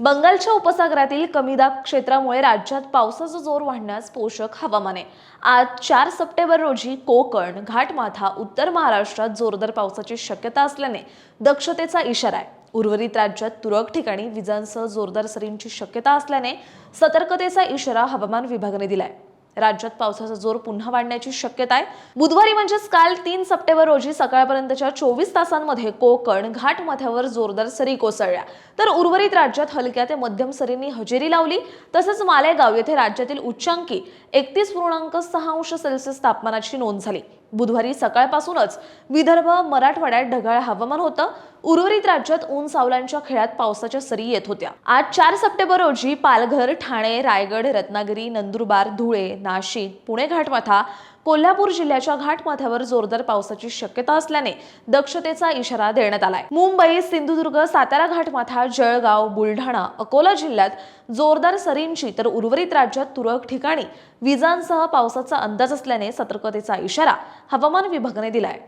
बंगालच्या उपसागरातील कमी दाब क्षेत्रामुळे राज्यात पावसाचा जोर वाढण्यास पोषक हवामान आहे. आज चार सप्टेंबर रोजी कोकण घाटमाथा उत्तर महाराष्ट्रात जोरदार पावसाची शक्यता असल्याने दक्षतेचा इशारा आहे. उर्वरित राज्यात तुरळक ठिकाणी विजांसह जोरदार सरींची शक्यता असल्याने सतर्कतेचा इशारा हवामान विभागाने आहे राज्यात पावसाचा जोर पुन्हा वाढण्याची शक्यता आहे बुधवारी म्हणजेच काल तीन सप्टेंबर रोजी सकाळपर्यंतच्या चोवीस तासांमध्ये कोकण घाटमाथ्यावर जोरदार सरी कोसळल्या. तर उर्वरित राज्यात हलक्या ते मध्यम सरींनी हजेरी लावली. तसंच मालेगाव येथे राज्यातील उच्चांकी एकतीस पूर्णांक सहा अंश सेल्सिअस तापमानाची नोंद झाली. बुधवारी सकाळपासूनच विदर्भ मराठवाड्यात ढगाळ हवामान होतं. उर्वरित राज्यात ऊन सावलांच्या खेळात पावसाच्या सरी येत होत्या. आज चार सप्टेंबर रोजी पालघर ठाणे रायगड रत्नागिरी नंदुरबार धुळे नाशिक पुणे घाटमाथा कोल्हापूर जिल्ह्याच्या घाटमाथ्यावर जोरदार पावसाची शक्यता असल्याने दक्षतेचा इशारा देण्यात आलाय. मुंबई सिंधुदुर्ग सातारा घाटमाथा जळगाव बुलढाणा अकोला जिल्ह्यात जोरदार सरींची तर उर्वरित राज्यात तुरळक ठिकाणी विजांसह पावसाचा अंदाज असल्याने सतर्कतेचा इशारा हवामान विभागाने दिलाय.